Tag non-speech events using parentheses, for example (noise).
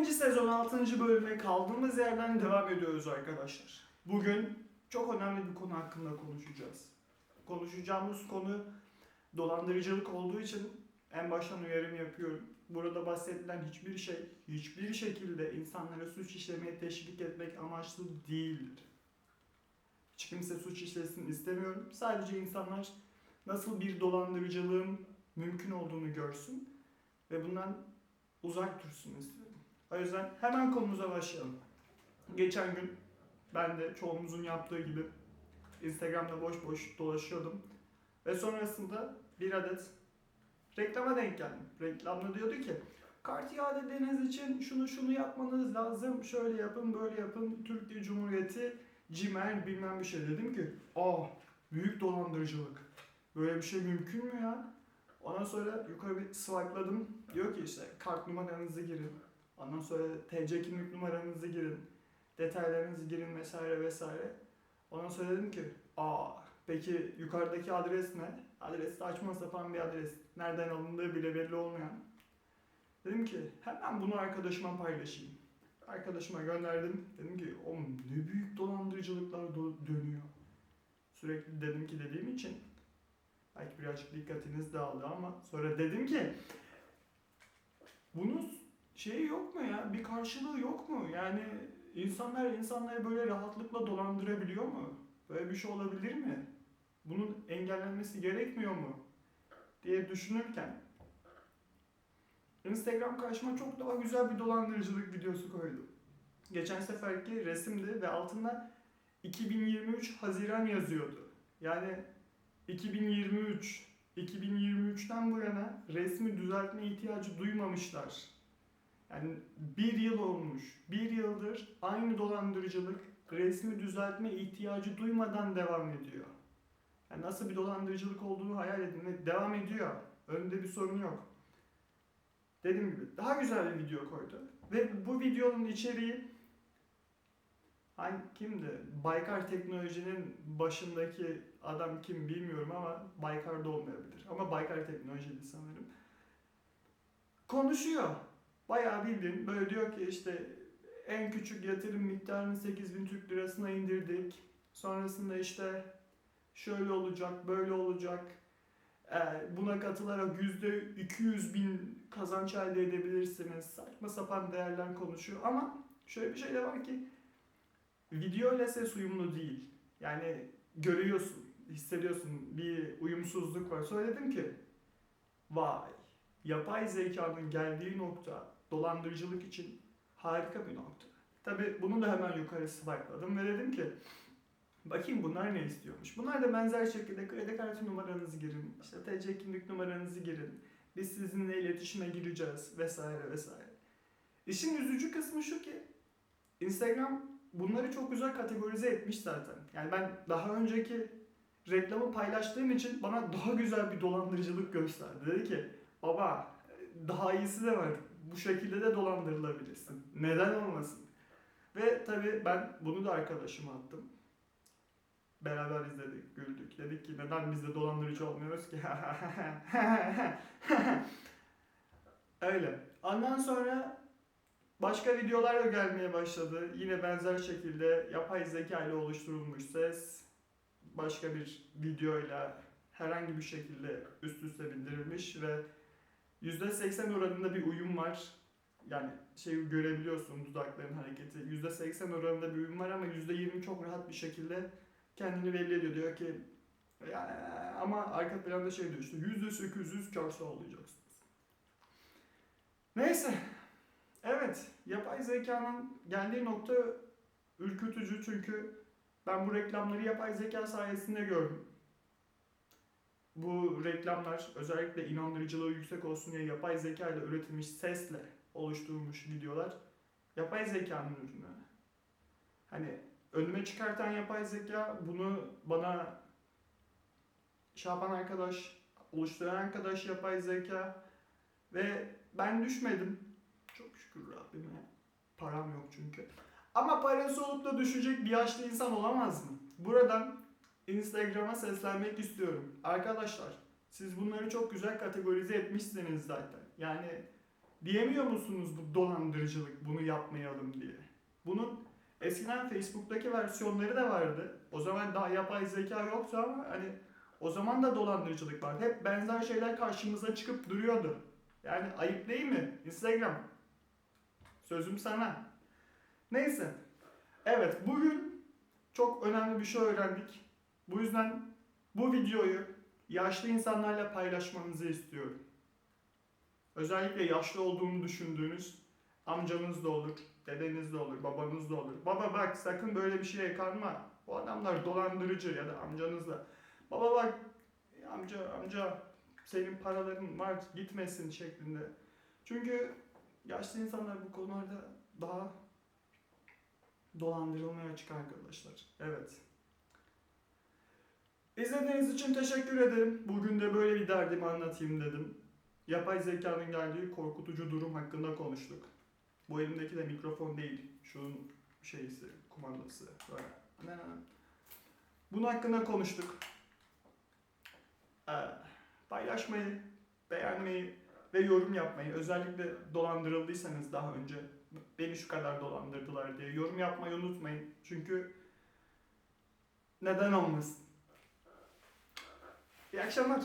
Birinci sezon 6. bölüme kaldığımız yerden devam ediyoruz arkadaşlar. Bugün çok önemli bir konu hakkında konuşacağız. Konuşacağımız konu dolandırıcılık olduğu için en baştan uyarım yapıyorum. Burada bahsedilen hiçbir şey, hiçbir şekilde insanlara suç işlemeye teşvik etmek amaçlı değildir. Hiç kimse suç işlesin istemiyorum. Sadece insanlar nasıl bir dolandırıcılığın mümkün olduğunu görsün ve bundan uzak dursun istiyorum. O yüzden hemen konumuza başlayalım. Geçen gün ben de çoğumuzun yaptığı gibi Instagram'da boş boş dolaşıyordum. Ve sonrasında bir adet reklama denk geldim. Reklamda diyordu ki kart iadeniz için şunu şunu yapmanız lazım. Şöyle yapın böyle yapın. Türkiye Cumhuriyeti cimer bilmem bir şey dedim ki aa büyük dolandırıcılık. Böyle bir şey mümkün mü ya? Ondan sonra yukarı bir swipe'ladım. Diyor ki işte kart numaranızı girin. Ondan sonra TC kimlik numaranızı girin. Detaylarınızı girin vesaire vesaire. Ondan sonra dedim ki aa peki yukarıdaki adres ne? Adres saçma sapan bir adres. Nereden alındığı bile belli olmayan. Dedim ki hemen bunu arkadaşıma paylaşayım. Arkadaşıma gönderdim. Dedim ki oğlum ne büyük dolandırıcılıklar do- dönüyor. Sürekli dedim ki dediğim için belki birazcık dikkatiniz dağıldı ama sonra dedim ki bunun şeyi yok mu ya? Bir karşılığı yok mu? Yani insanlar insanları böyle rahatlıkla dolandırabiliyor mu? Böyle bir şey olabilir mi? Bunun engellenmesi gerekmiyor mu? diye düşünürken Instagram karşıma çok daha güzel bir dolandırıcılık videosu koydu. Geçen seferki resimdi ve altında 2023 Haziran yazıyordu. Yani 2023 2023'ten bu yana resmi düzeltme ihtiyacı duymamışlar. Yani bir yıl olmuş. Bir yıldır aynı dolandırıcılık resmi düzeltme ihtiyacı duymadan devam ediyor. Yani nasıl bir dolandırıcılık olduğunu hayal edin ve devam ediyor. Önünde bir sorun yok. Dediğim gibi daha güzel bir video koydu. Ve bu videonun içeriği hangi kimdi? Baykar Teknoloji'nin başındaki adam kim bilmiyorum ama Baykar'da olmayabilir. Ama Baykar Teknoloji'di sanırım. Konuşuyor. Bayağı bildiğin böyle diyor ki işte en küçük yatırım miktarını 8000 Türk lirasına indirdik. Sonrasında işte şöyle olacak, böyle olacak. Ee, buna katılarak yüzde 200 bin kazanç elde edebilirsiniz. Saçma sapan değerler konuşuyor ama şöyle bir şey de var ki video ile ses uyumlu değil. Yani görüyorsun, hissediyorsun bir uyumsuzluk var. Sonra dedim ki vay yapay zekanın geldiği nokta dolandırıcılık için harika bir nokta. Tabi bunu da hemen yukarı swipe'ladım ve dedim ki bakayım bunlar ne istiyormuş. Bunlar da benzer şekilde kredi kartı numaranızı girin, işte TC kimlik numaranızı girin, biz sizinle iletişime gireceğiz vesaire vesaire. İşin üzücü kısmı şu ki Instagram bunları çok güzel kategorize etmiş zaten. Yani ben daha önceki reklamı paylaştığım için bana daha güzel bir dolandırıcılık gösterdi. Dedi ki baba daha iyisi de var. Bu şekilde de dolandırılabilirsin. Neden olmasın? Ve tabii ben bunu da arkadaşıma attım. Beraber izledik, güldük. Dedik ki neden biz de dolandırıcı olmuyoruz ki? (laughs) Öyle. Ondan sonra başka videolar da gelmeye başladı. Yine benzer şekilde yapay zeka ile oluşturulmuş ses başka bir videoyla herhangi bir şekilde üst üste bindirilmiş ve %80 oranında bir uyum var. Yani şeyi görebiliyorsun dudakların hareketi. %80 oranında bir uyum var ama %20 çok rahat bir şekilde kendini belli ediyor. Diyor ki "Ya, ama arka planda şey diyor işte %800 kar sağlayacaksınız. Neyse. Evet. Yapay zekanın geldiği nokta ürkütücü çünkü ben bu reklamları yapay zeka sayesinde gördüm. Bu reklamlar özellikle inandırıcılığı yüksek olsun diye yapay zeka ile üretilmiş sesle oluşturulmuş videolar yapay zekanın ürünü. Hani önüme çıkartan yapay zeka bunu bana şey arkadaş, oluşturan arkadaş yapay zeka ve ben düşmedim. Çok şükür Rabbime. Param yok çünkü. Ama parası olup da düşecek bir yaşlı insan olamaz mı? Buradan Instagram'a seslenmek istiyorum. Arkadaşlar siz bunları çok güzel kategorize etmişsiniz zaten. Yani diyemiyor musunuz bu dolandırıcılık bunu yapmayalım diye? Bunun eskiden Facebook'taki versiyonları da vardı. O zaman daha yapay zeka yoktu ama hani o zaman da dolandırıcılık var. Hep benzer şeyler karşımıza çıkıp duruyordu. Yani ayıp değil mi? Instagram. Sözüm sana. Neyse. Evet bugün çok önemli bir şey öğrendik. Bu yüzden bu videoyu yaşlı insanlarla paylaşmanızı istiyorum. Özellikle yaşlı olduğunu düşündüğünüz amcanız da olur, dedeniz de olur, babanız da olur. Baba bak sakın böyle bir şeye kanma. Bu adamlar dolandırıcı ya da amcanız da. Baba bak amca amca senin paraların var gitmesin şeklinde. Çünkü yaşlı insanlar bu konularda daha dolandırılmaya açık arkadaşlar. Evet. İzlediğiniz için teşekkür ederim. Bugün de böyle bir derdimi anlatayım dedim. Yapay zekanın geldiği korkutucu durum hakkında konuştuk. Bu elimdeki de mikrofon değil. Şunun şeysi, kumandası. Böyle. Bunun hakkında konuştuk. Ee, paylaşmayı, beğenmeyi ve yorum yapmayı, özellikle dolandırıldıysanız daha önce beni şu kadar dolandırdılar diye yorum yapmayı unutmayın. Çünkü neden olmasın? İyi akşamlar.